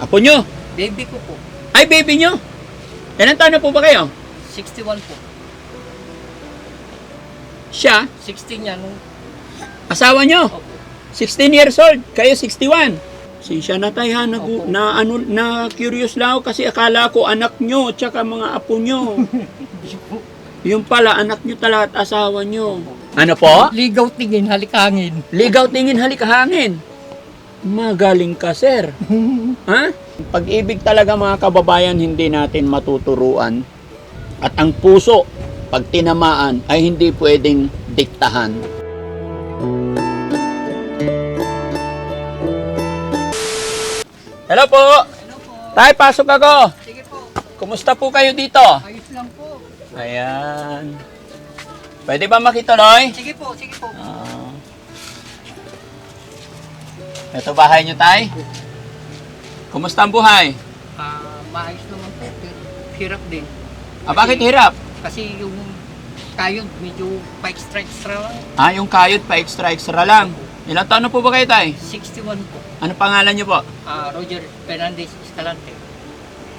Apo nyo? Baby ko po. Ay, baby nyo? Ilan taon na po ba kayo? 61 po. Siya, 16 niya nung... asawa nyo? Opo. 16 years old, kayo 61. Siya na tayo Opo. na, ano, na curious lang ako kasi akala ko anak nyo, tsaka mga apo nyo. Yung pala, anak nyo talaga at asawa nyo. Ano po? Ligaw tingin, halikangin. Ligaw tingin halik hangin. Magaling ka, sir. ha? Pag-ibig talaga mga kababayan, hindi natin matuturuan. At ang puso, pag tinamaan, ay hindi pwedeng diktahan. Hello po! Hello po. Tay, pasok ako! Sige po. Kumusta po kayo dito? Ayos lang po. Ayan. Pwede ba makituloy? Sige po, sige po. Ah. Ito bahay niyo, tay? Kumusta ang buhay? Ah, maayos naman po. pero Hirap din. Ah, bakit hirap? Kasi yung kayod medyo pa-extra-extra lang. Ah, yung kayod pa extra-extra lang. Ilang taon na po ba kayo, tay? 61 po. Ano pangalan niyo po? Ah, Roger Fernandez Escalante.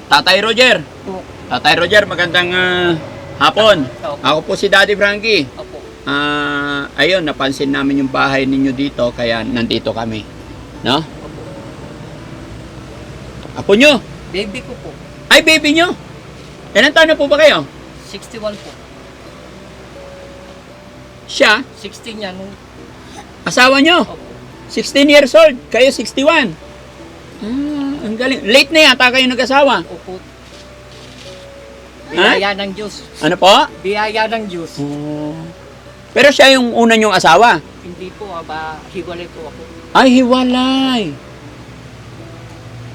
Tatay Roger. Po. Tatay Roger, magandang ah, hapon. Opo. Ako po si Daddy Frankie. Opo. Ah, ayun, napansin namin yung bahay ninyo dito, kaya nandito kami. No? Apo nyo? Baby ko po. Ay, baby nyo? Ilang taon na po ba kayo? 61 po. Siya, 16 niya nung... asawa nyo? Opo. 16 years old, kayo 61. Ah, ang galing. Late na yata kayo nag-asawa. Opo. Biyaya ng Diyos. Ano po? Biyaya ng Diyos. Oh. Pero siya yung una nyong asawa. Hindi po, aba, hiwalay po ako. Ay, hiwalay.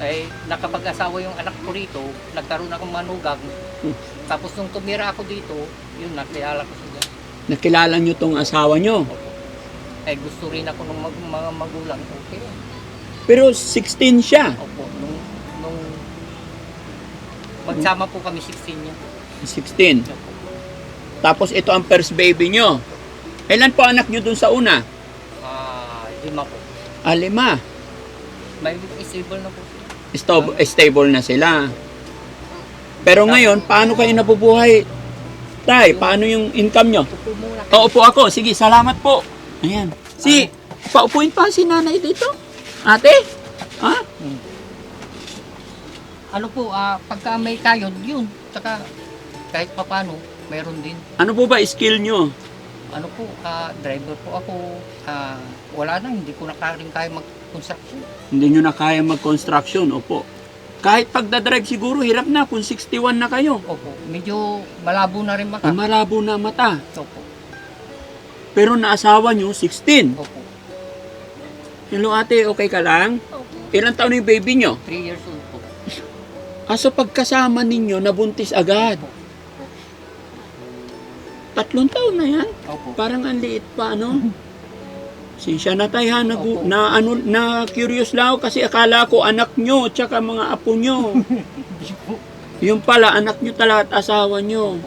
Ay, nakapag-asawa yung anak ko rito, nagkaroon akong manugang. Tapos nung tumira ako dito, yun, nakilala ko siya. Nakilala nyo tong asawa nyo. Ay, gusto rin ako ng mag- mga magulang. Okay. Pero 16 siya. Opo, nung, nung magsama po kami 16 niya. 16. Opo. Tapos ito ang first baby nyo. Ilan po anak nyo dun sa una? Ah, lima po. Ah, lima. May stable na po. Sto- stable na sila. Pero ngayon, paano kayo nabubuhay? Tay, paano yung income nyo? Upo muna. Paupo ako. Sige, salamat po. Ayan. Si, paupuin pa si nanay dito. Ate? Ha? Ano po, ah, pagka may kayod, yun. Saka, kahit papano, mayroon din. Ano po ba skill nyo? Ano po, ah, driver po ako. Ah, wala na, hindi ko na rin kaya mag-construction. Hindi nyo na kaya mag-construction. Opo. Kahit pagdadrive siguro, hirap na kung 61 na kayo. Opo, medyo malabo na rin. Ang malabo na mata. Opo, Pero naasawa nyo, 16. opo. Hello ate, okay ka lang? Opo. Ilang taon na yung baby nyo? 3 years old po. Aso pagkasama ninyo, nabuntis agad. Tatlong taon na yan. Opo. Parang ang liit pa, ano? Sinsya na tayo ha, nagu- Opo. na, ano, na curious lang ako kasi akala ko anak nyo, tsaka mga apo nyo. Hindi po. Yung pala, anak nyo talaga at asawa nyo.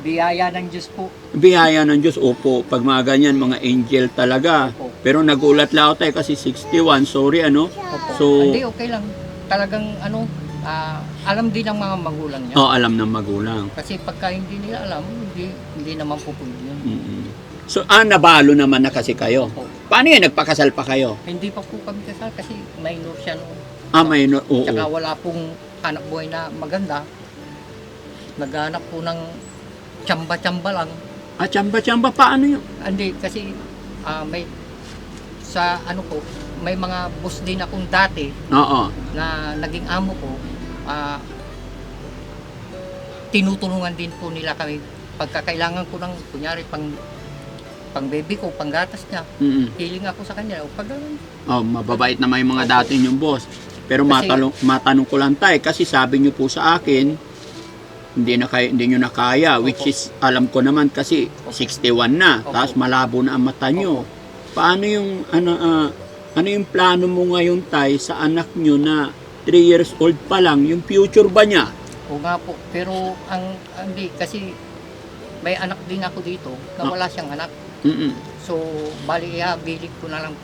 Biyaya ng Diyos po. Biyaya ng Diyos, opo, pag mga ganyan, mga angel talaga. Opo. Pero nagulat lang ako tayo kasi 61, sorry ano. Opo. So, Hindi, okay lang. Talagang ano, ah, alam din ng mga magulang niya. oh, alam ng magulang. Kasi pagka hindi nila alam, hindi, hindi naman po pwede yun. Mm-mm. So, ah, nabalo naman na kasi kayo. Opo. Paano yan? Nagpakasal pa kayo? Hindi pa po kami kasal kasi minor siya noon. Ah, may no, oo. Tsaka wala pong hanap buhay na maganda. Naghanap po ng tsamba-tsamba lang. Ah, tsamba-tsamba, paano yun? Hindi, kasi ah, may sa ano po, may mga boss din akong dati Oo. na naging amo ko. ah, tinutulungan din po nila kami pagkakailangan ko ng kunyari pang pang baby ko, pang gatas niya. Mm-mm. Healing ako sa kanya. O pag Oh, mababait naman yung mga dati yung boss. Pero Kasi- matanong, matanong ko lang tayo, kasi sabi niyo po sa akin, hindi na kaya, hindi niyo na kaya, which is, alam ko naman kasi, 61 na, Opo. tapos malabo na ang mata niyo. Paano yung, ano, ah, ano yung plano mo ngayon tay sa anak niyo na 3 years old pa lang, yung future ba niya? O nga po, pero ang hindi kasi may anak din ako dito na Ah. wala siyang anak. Mm-mm. So, bali ihabilig ko na lang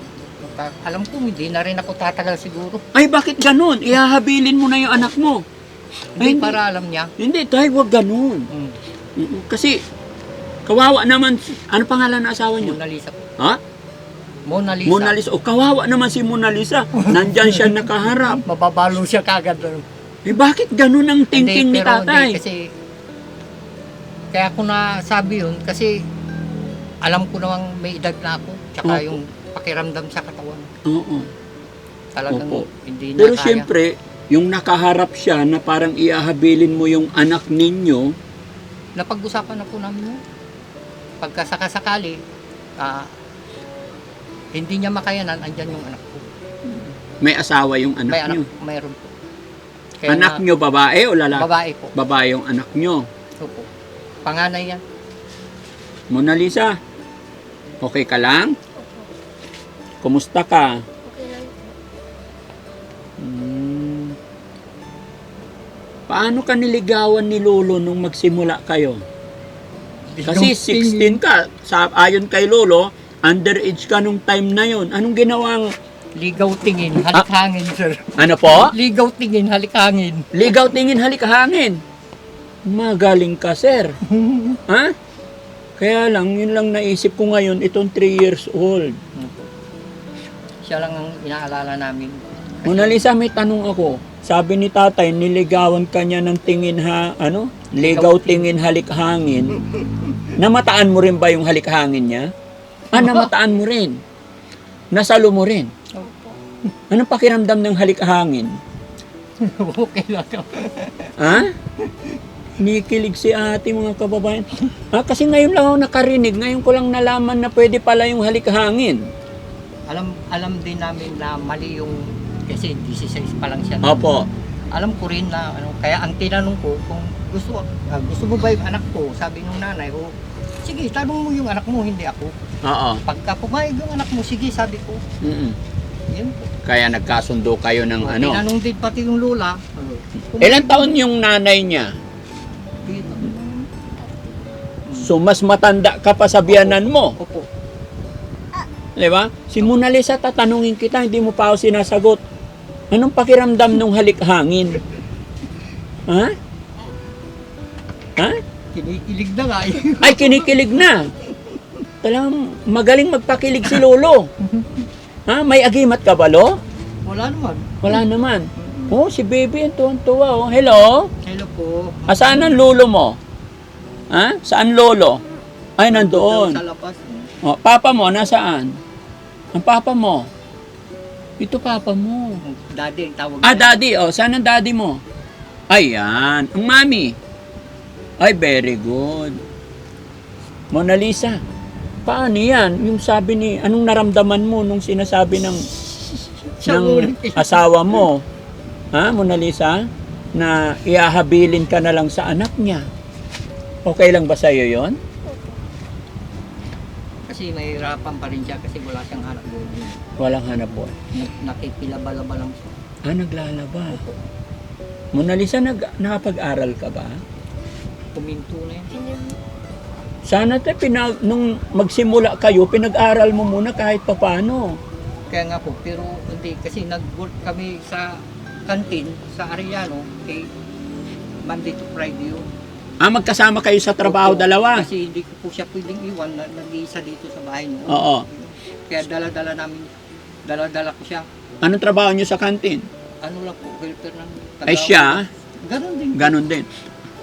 Alam ko, hindi na rin ako tatagal siguro. Ay, bakit ganun? Ihahabilin mo na yung anak mo. Ay, Hindi para alam niya. Hindi, tayo, wag ganun. Mm. Kasi, kawawa naman, si- ano pangalan ng asawa niyo? Mona Lisa. Ha? Mona Lisa. Mona Lisa. O, kawawa naman si Mona Lisa. Nandyan siya nakaharap. Mababalo siya kagad. doon. Eh, bakit ganun ang thinking Hindi, ni pero tatay? Hindi, kasi, kaya ko na sabi yun, kasi alam ko namang may edad na ako, tsaka Opo. yung pakiramdam sa katawan. Oo. Talagang Opo. hindi na Pero kaya. siyempre, yung nakaharap siya na parang iahabilin mo yung anak ninyo, Napag-usapan na po namin yun. Pagka sakasakali, ah, hindi niya makayanan, andyan yung anak ko. may asawa yung anak May anak, niyo. mayroon po. Anak nga, niyo babae o lalaki? Babae po. Babae yung anak niyo. Opo. Panganay yan. Mona Lisa, okay ka lang? Kumusta ka? Okay lang. Hmm. Paano ka niligawan ni Lolo nung magsimula kayo? Kasi 16 ka, sa, ayon kay Lolo, underage ka nung time na yon. Anong ginawang, Ligaw tingin, halik hangin, sir. ano po? Ligaw tingin, halik hangin. Ligaw tingin halik hangin. Magaling ka, sir. ha? Kaya lang, yun lang naisip ko ngayon, itong 3 years old. Siya lang ang inaalala namin. Kasi Mona Lisa, may tanong ako. Sabi ni tatay, niligawan ka niya ng tingin ha, ano? Ligaw tingin halik hangin. Namataan mo rin ba yung halik hangin niya? Ah, namataan mo rin. Nasalo mo rin. Opo. Anong pakiramdam ng halik hangin? okay lang. Ha? Nikilig si ate mga kababayan. Ah, kasi ngayon lang ako nakarinig. Ngayon ko lang nalaman na pwede pala yung halik hangin. Alam alam din namin na mali yung kasi 16 pa lang siya. Opo. Alam ko rin na ano, kaya ang tinanong ko kung gusto ah, gusto mo ba yung anak ko? Sabi nung nanay ko, sige, tanong mo yung anak mo, hindi ako. Oo. Pagka pumayag yung anak mo, sige, sabi ko. Mm-mm. Yun po. Kaya nagkasundo kayo ng ano. Tinanong din pati yung lola. Ilan taon yung nanay niya? So, mas matanda ka pa sa biyanan mo. Opo. Di ba? Si Mona Lisa, tatanungin kita, hindi mo pa ako sinasagot. Anong pakiramdam nung halik hangin? Ha? Ha? Kinikilig na nga eh. Ay, kinikilig na. Talagang magaling magpakilig si Lolo. Ha? May agimat ka ba, Lo? Wala naman. Wala naman. Oh, si baby, ang tuwan-tuwa. Oh. Hello? Hello po. Asaan ang lolo mo? Ha? Saan lolo? Ay, nandoon. Sa labas. Oh, papa mo, nasaan? Ang papa mo? Ito papa mo. Daddy ang tawag Ah, daddy. Oh, saan ang daddy mo? Ayan. Ang mami. Ay, very good. Mona Lisa, paano yan? Yung sabi ni, anong naramdaman mo nung sinasabi ng, ng asawa mo? Ha, Mona Lisa? Na iahabilin ka na lang sa anak niya. Okay lang ba sa'yo yon? Kasi mahirapan pa rin siya kasi wala siyang hanap buhay. Walang hanap buhay. Nakipilaba-laba lang siya. Ah, naglalaba. Mona Lisa, nag, nakapag-aral ka ba? Kuminto na yan. Hindi Sana te, pinag, nung magsimula kayo, pinag-aral mo muna kahit papano. Kaya nga po, pero hindi kasi nag-work kami sa kantin sa Arellano kay Monday to Friday yun. Ah, magkasama kayo sa trabaho Opo, dalawa? Kasi hindi ko po siya pwedeng iwan na nag-iisa dito sa bahay noon. Oo. Kaya dala-dala namin, dala-dala ko siya. Anong trabaho nyo sa kantin? Ano lang po, helper ng Ay siya, Ganon din. ganun din.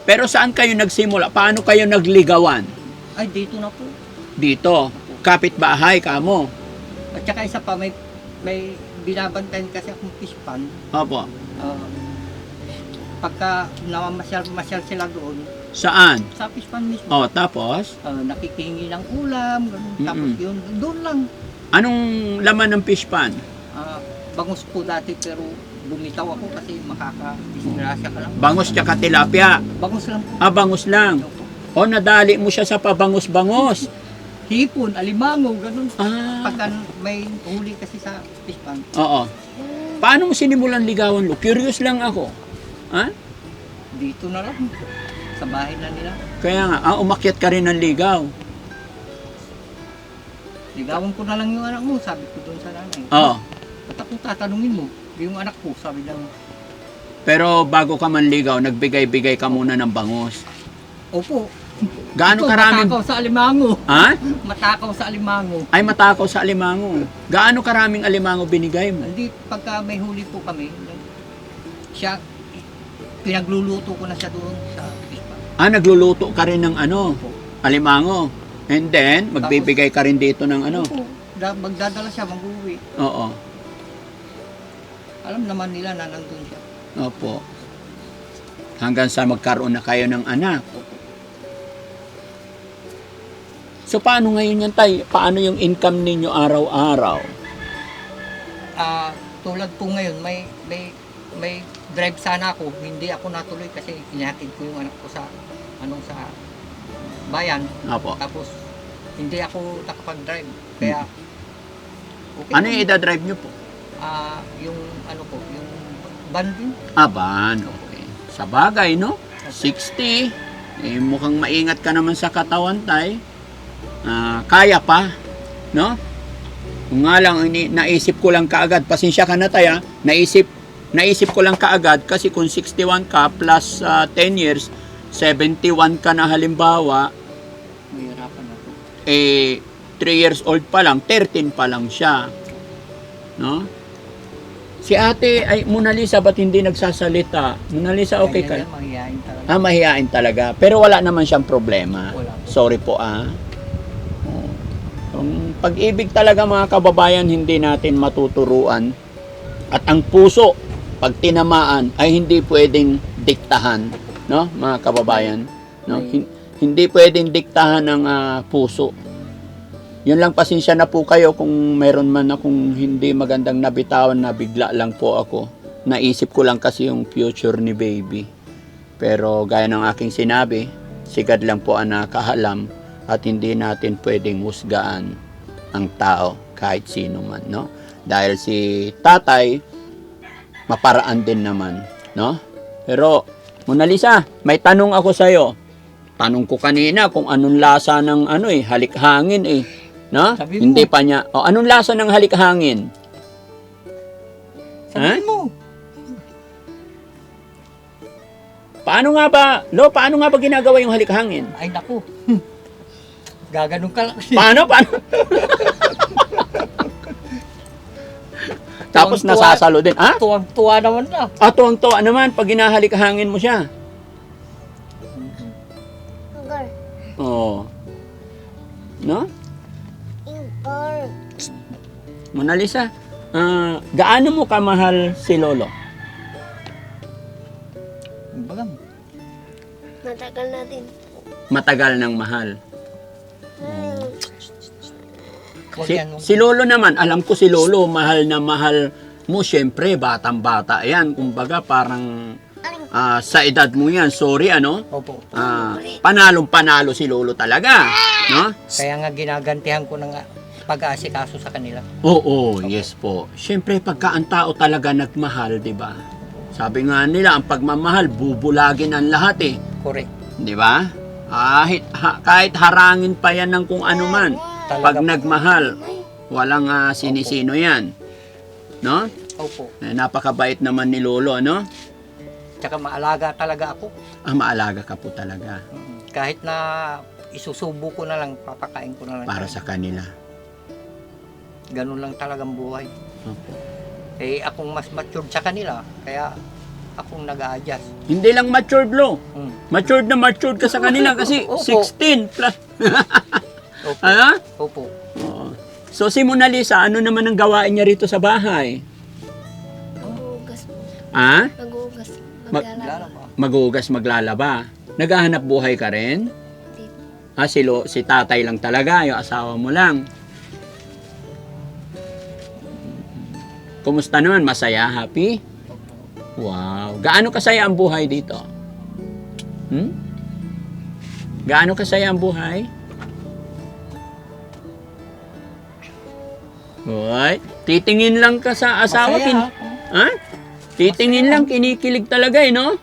Pero saan kayo nagsimula? Paano kayo nagligawan? Ay, dito na po. Dito. Kapit-bahay ka mo. At saka isa pa, may, may binabantayan kasi akong fish pan. Opo. Ah, pagka namamasyal-masyal sila doon, Saan? sa fish pan mismo, Oh, tapos? ah, nakikihingi ng ulam, ganun. Tapos Mm-mm. yun, doon lang. Anong laman ng fish pan? Ah, bangus po dati pero bumitaw ako kasi makaka-disgrasya ka lang. Bangus tsaka tilapia. Bangus lang po. Ah, bangus lang. O, nadali mo siya sa pabangus-bangus. Hipon, alimango, ganun. Ah, Pagka may huli kasi sa fish pan, oo. Paano mo sinimulan ligawan, Lo? Curious lang ako. Ha? dito na lang. Sa bahay na nila. Kaya nga, ah, umakyat ka rin ng ligaw. ligawan ko na lang yung anak mo, sabi ko doon sa nanay. Oo. Ba't ako tatanungin mo? Yung anak ko, sabi lang, Pero bago ka manligaw, nagbigay-bigay ka muna ng bangus. opo. Gaano Ito, karaming... Matakaw sa alimango. Ha? Matakaw sa alimango. Ay matakaw sa alimango. Gaano karaming alimango binigay mo? Hindi, pagka may huli po kami, siya, pinagluluto ko na siya doon sa. Ah, nagluluto ka rin ng ano, Opo. alimango. And then, magbibigay ka rin dito ng ano. Opo. Da, magdadala siya, mag-uwi. Oo. Alam naman nila na nandun siya. Opo. Hanggang sa magkaroon na kayo ng anak. So, paano ngayon yan, Tay? Paano yung income ninyo araw-araw? Ah, tulad po ngayon, may may may drive sana ako, hindi ako natuloy kasi inatid ko yung anak ko sa ano sa bayan. Opo. Tapos hindi ako nakapag-drive. Kaya okay. Ano yung ida-drive nyo po? Ah, yung ano ko, yung van din. Aban, okay. Sa bagay, no? 60. Eh, mukhang maingat ka naman sa katawan, tay. Ah, kaya pa, no? Kung nga lang, ini- naisip ko lang kaagad, pasensya ka na tay, ah. Naisip, naisip ko lang kaagad kasi kung 61 ka plus ah, 10 years, 71 ka na halimbawa, Mahirapan ako. eh, 3 years old pa lang, 13 pa lang siya. No? Si ate, ay, Mona Lisa, ba't hindi nagsasalita? Mona Lisa, okay ka? Mahihayin talaga. Ah, mahihain talaga. Pero wala naman siyang problema. Wala po. Sorry po, ah. Oh. Ang pag-ibig talaga mga kababayan, hindi natin matuturuan. At ang puso, pag tinamaan, ay hindi pwedeng diktahan. No, mga kababayan? No? Hin- hindi pwedeng diktahan ng ah, puso. Yun lang pasensya na po kayo kung meron man akong hindi magandang nabitawan na bigla lang po ako. Naisip ko lang kasi yung future ni baby. Pero gaya ng aking sinabi, sigad lang po ang nakahalam at hindi natin pwedeng husgaan ang tao kahit sino man, no? Dahil si tatay, maparaan din naman, no? Pero, Mona Lisa, may tanong ako sa'yo. Tanong ko kanina kung anong lasa ng ano eh, halikhangin eh. No? Sabi mo. Hindi pa niya. O, anong lasa ng halikhangin? Sabihin mo. Paano nga ba, Lo, paano nga ba ginagawa yung halikhangin? Ay naku. Gaganon ka lang. Paano? Paano? Tapos Tuwang-tuwa. nasasalo din. Ah? Tuwang-tuwa naman na. Ato ang to naman pag ginahalik-hangin mo siya. Agar. Oo. No? Agar. Mona Lisa, ah, gaano mo kamahal si Lolo? Baga, Matagal na din. Matagal ng mahal. Si, si Lolo naman, alam ko si Lolo, mahal na mahal mo, syempre, batang-bata yan. Kumbaga, parang ah, sa edad mo yan, sorry ano, Opo. ah, panalong-panalo si Lolo talaga. No? Kaya nga ginagantihan ko ng pag-aasikaso sa kanila. Oo, yes po. Siyempre, pagka ang tao talaga nagmahal, di ba? Sabi nga nila, ang pagmamahal, bubulagin ang lahat eh. Correct. Di ba? Kahit, ha- kahit harangin pa yan ng kung ano man. Pag Talaga. nagmahal, walang ah, sinisino yan. No? Opo. Eh, napakabait naman ni Lolo, ano? Tsaka maalaga talaga ako. Ah, maalaga ka po talaga Mm. Kahit na isusubo ko na lang, papakain ko na lang. para sa kanila. Ganun lang talagang buhay. Opo. Eh, akong mas matured sa kanila. Kaya akong nag-a-adjust. Hindi lang matured, Lo. Mm. Matured na matured ka sa kanila kasi Opo. 16 plus. Opo. Ano? Opo. Oo. So si Mona Lisa, ano naman ang gawain niya rito sa bahay? Mag-uugas po. Ah? Mag-uugas. Mag- Maglalaba. Lalaba. Magugas, maglalaba. Naghahanap buhay ka rin? Di- Ah, si, Lo, si tatay lang talaga, yung asawa mo lang. Kumusta naman? Masaya? Happy? Wow. Gaano kasaya ang buhay dito? Hmm? Gaano kasaya ang buhay? What? Titingin lang ka sa asawa. Masaya Kin- ha? Titingin lang, kinikilig talaga eh, no?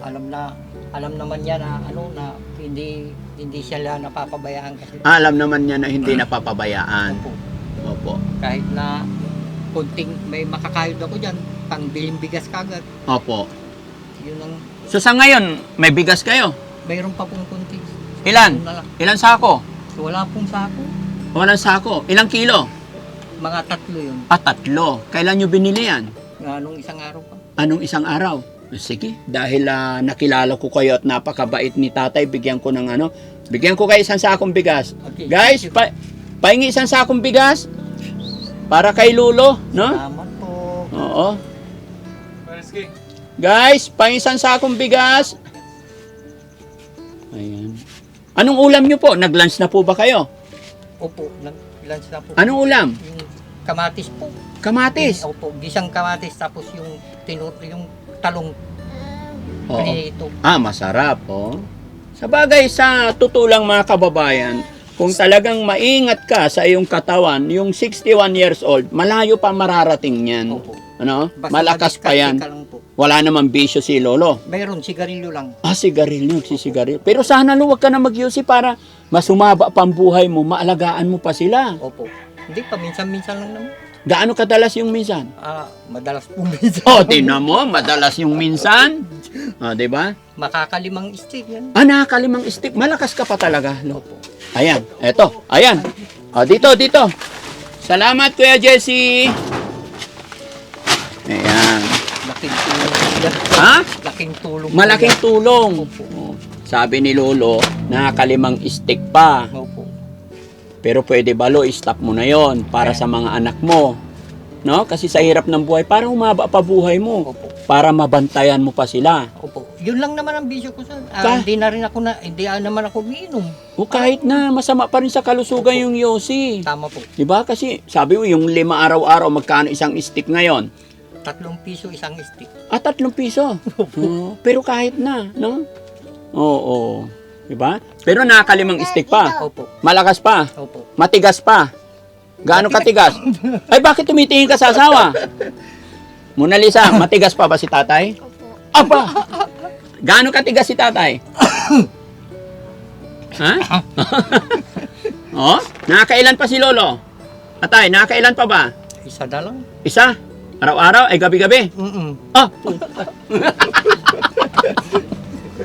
Alam na alam naman niya na ano na hindi hindi siya la napapabayaan kasi Alam naman niya na hindi napapabayaan. Opo. Opo. kahit na kunting may makakayod ako diyan pang biling bigas kagad Opo. yun ang So sa ngayon, may bigas kayo? mayroon pa pong kunti Ilan? Ilan sako? So, wala pong sako Walang sako. Ilang kilo? mga tatlo yun Ah, tatlo. Kailan nyo binili yan? nga nung isang araw pa Anong isang araw? Sige, dahil ah, nakilala ko kayo at napakabait ni tatay, bigyan ko ng ano, bigyan ko kayo isang sakong bigas. okay, Guys, pa, pahingi isang sakong bigas para kay Lulo, no? salamat po Oo. Guys, pahingi isang sakong bigas. Ayan. Anong ulam nyo po? Nag-lunch na po ba kayo? Opo nag-lunch na po Anong ulam? yung kamatis po Kamatis. opo gisang kamatis tapos yung tinur yung talong Oo. prito Ah, masarap, oh. Sa bagay, sa tutulang mga kababayan, kung talagang maingat ka sa iyong katawan, yung 61 years old, malayo pa mararating yan. opo Ano? Basta Malakas pa yan. po. Wala namang bisyo si Lolo. Mayroon, sigarilyo lang. Ah, sigarilyo, sisigarilyo. Pero sana lo, wag ka na mag-UC para mas humaba pa ang buhay mo, maalagaan mo pa sila. Opo. Hindi, paminsan-minsan lang naman. Gaano kadalas yung minsan? Ah, madalas po minsan. Oh, tinan mo, madalas yung minsan. Ah, 'di ba? Makakalimang stick yan. Ah, nakakalimang stick. Malakas ka pa talaga, lo. Opo. Ayan, eto, ayan. O, dito, dito. Salamat, Kuya Jesse. Ayan. Laking tulong. Ha? Laking tulong. Malaking tulong. Opo. Sabi ni Lolo, nakakalimang stick pa. Opo. Pero pwede ba, Lo, stop mo na yon para sa mga anak mo. No? Kasi sa hirap ng buhay, para humaba pa buhay mo. Opo. Para mabantayan mo pa sila. Opo. Yun lang naman ang bisyo ko sa... Ka- Ah, hindi na rin ako na... Hindi ah, naman ako umiinom. O kahit na masama pa rin sa kalusugan yung yosi. Tama po. Diba? Kasi sabi mo, yung lima araw-araw, magkano isang stick ngayon? Tatlong piso isang stick. Ah, tatlong piso. Oo, pero kahit na, no? Oo. Diba? Pero nakakalimang stick pa. Opo. Malakas pa. Opo. Matigas pa. Gaano katigas? Ay, bakit tumitingin ka sa asawa? Mona Lisa, matigas pa ba si tatay? Opo. Aba! Gaano katigas si tatay? ha? oh? Nakakailan pa si Lolo? Atay, nakakailan pa ba? Isa na lang. Isa? Araw-araw? Ay, gabi-gabi? Mm-mm. Ah!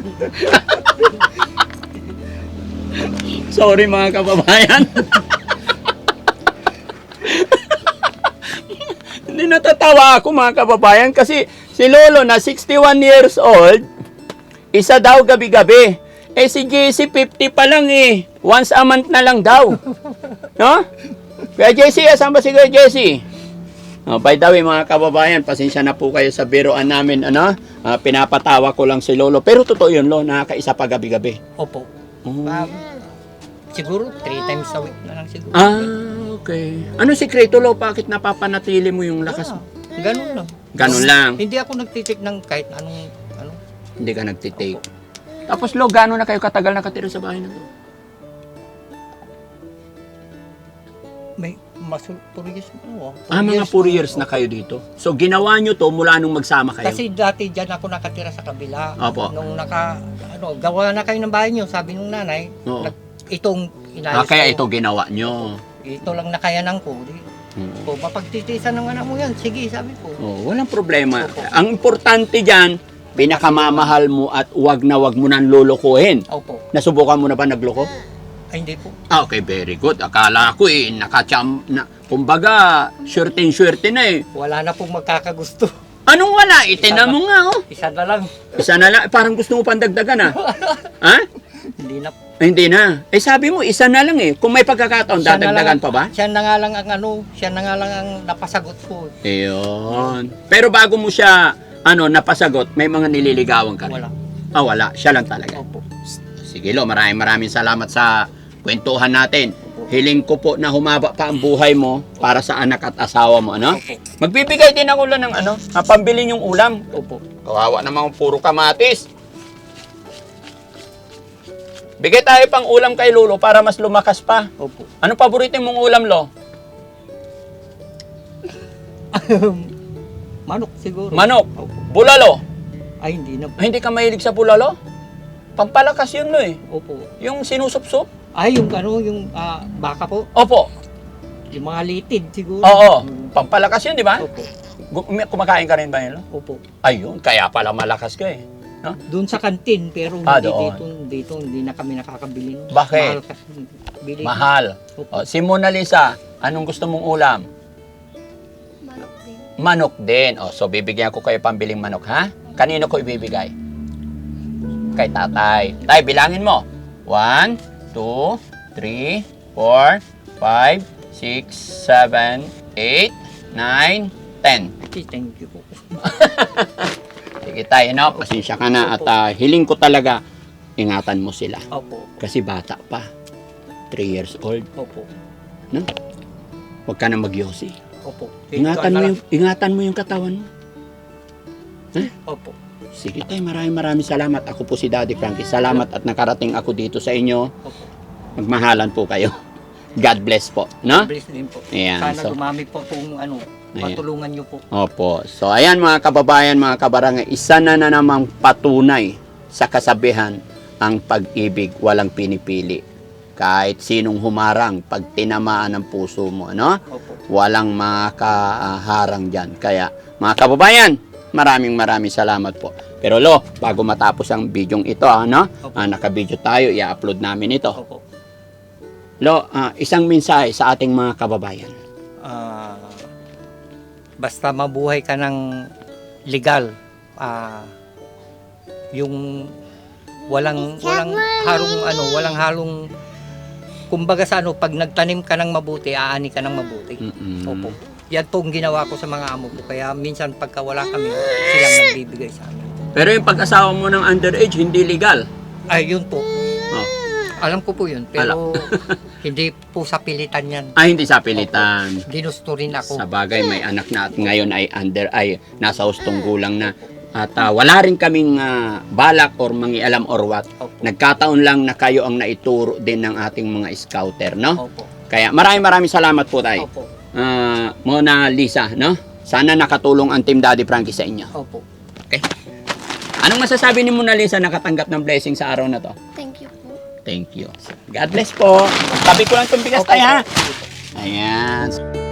Sorry mga kababayan. Hindi natatawa ako mga kababayan kasi si Lolo na 61 years old, isa daw gabi-gabi. Eh si JC 50 pa lang eh. Once a month na lang daw. No? Kuya JC, asan ba si Kuya? Oh, by the way, mga kababayan, pasensya na po kayo sa biroan namin, ano? Ah, pinapatawa ko lang si Lolo. Pero totoo yun, Lo, nakakaisa pa gabi-gabi. Opo. Oh. Um, siguro, three times a week na lang siguro. Ah, okay. Ano sikreto, Lo? Bakit napapanatili mo yung lakas? Ah, ganun lang. Ganun lang. Hindi ako nagtitik ng kahit anong, ano. Hindi ka nagtitake. Tapos, Lo, gano'n na kayo katagal nakatira sa bahay na to? May masul, four years mo. Ah, mga 4 years na kayo dito. So, ginawa nyo to mula nung magsama kayo? Kasi dati dyan ako nakatira sa kabila. Opo. Nung naka, ano, gawa na kayo ng bahay nyo, sabi nung nanay, Oo. nag, itong inayos Ah, kaya ko. ito ginawa nyo. Ito lang nakayanan ko. Di, Oo. o, mapagtitisan ng anak mo yan. Sige, sabi ko. Oh, walang problema. Opo. Ang importante dyan, pinakamamahal mo at wag na wag mo nang lulukuhin. Opo. Nasubukan mo na ba nagloko? Ay, hindi po. Ah, okay, very good. Akala ko eh, nakacham, na, kumbaga, swerte-swerte na eh. Wala na pong magkakagusto. Anong wala? Itinan mo nga, oh. Isa na lang. Isa na lang, parang gusto mo pandagdagan, ah. ha? Hindi na. Eh, hindi na. Eh, sabi mo, isa na lang eh. Kung may pagkakataon, Siya dadagdagan lang- pa ba? Siya na nga lang ang ano, siya na nga lang ang napasagot ko. Ayun. Pero bago mo siya, ano, napasagot, may mga nililigawan ka rin. Wala. Ah, wala. Siya lang talaga. Opo. Sige lo, maraming maraming salamat sa kwentuhan natin. Hiling ko po na humaba pa ang buhay mo para sa anak at asawa mo, ano? Opo. Magbibigay din ako ng ano, ah, pambili yung ulam. Opo. Kawawa naman puro kamatis. Bigay tayo pang ulam kay Lolo para mas lumakas pa. Opo. Ano paborito mong ulam, Lo? Manok siguro. Manok. Opo. Bulalo. Ay, hindi na. Ay, hindi ka mahilig sa bulalo? Pampalakas yun, lo eh. Opo. Yung sinusup-sup. Ay, yung ano, yung ah, baka po. Opo. Yung mga litid siguro. Oo. Mm. Pampalakas yun, di ba? Opo. Gu- Kumakain ka rin ba yun? Opo. Ayun, kaya pala malakas ka eh. Doon sa kantin, pero Ah, hindi doon. dito, dito, hindi na kami nakakabili. nun. Bakit? Mahal kasi. Bili. Mahal. Opo. O, si Mona Lisa, anong gusto mong ulam? Manok din. Manok din. O, so bibigyan ko kayo pambiling manok, ha? Kanino ko ibibigay? Kay tatay. Tay, bilangin mo. 1, 2, 3, 4, 5, 6, 7, 8, 9, 10. Okay, thank you po. Sige tayo, no? Pasensya ka na at ah, hiling ko talaga ingatan mo sila. Opo. Kasi bata pa. 3 years old. Opo. Huwag ka na magyosi. Opo. Ingatan mo yung, ingatan mo yung katawan mo. Opo. Sige tayo, maraming maraming salamat. Ako po si Daddy Frankie. Salamat at nakarating ako dito sa inyo. Magmahalan po kayo. God bless po, no? Bless din po. Ayan, Sana so- dumami po kung ano, Ayan. matulungan niyo po. Opo. So, ayan mga kababayan, mga kabarangay, isa na na namang patunay sa kasabihan ang pag-ibig walang pinipili. Kahit sinong humarang pag tinamaan ng puso mo, no? Opo. Walang makaharang dyan. Kaya, mga kababayan, maraming maraming salamat po. Pero lo, bago matapos ang bidyong ito, ano? Opo. Ah, naka-video tayo, i-upload namin ito. Opo. Lo, ah, isang mensahe sa ating mga kababayan. Ah, basta mabuhay ka ng legal. Ah, yung walang walang harong ano, walang halong kumbaga sa ano, pag nagtanim ka ng mabuti, aani ka ng mabuti. Mm-mm. Opo. Yan po ang ginawa ko sa mga amo ko. Kaya minsan pagka wala kami, silang nagbibigay sa amin. Pero yung pag-asawa mo ng underage, hindi legal. Ay, yun po. Oh. Alam ko po yun. Pero hindi po sa pilitan yan. Ay, hindi sa pilitan. Ginusto rin ako. Sa bagay, may anak na at ngayon ay under, ay nasa hustong gulang na. At ah, wala rin kaming ah, balak or mangialam or what. Opo. Nagkataon lang na kayo ang naituro din ng ating mga scouter, no? Opo. Kaya maraming maraming salamat po tayo. Opo. Ah, Mona Lisa, no? Sana nakatulong ang Team Daddy Frankie sa inyo. Opo. Anong masasabi ni Mona Lisa nakatanggap ng blessing sa araw na to? Thank you po. Thank you. God bless po. Tabi ko lang itong bigas Okay tayo, ha? Ayan.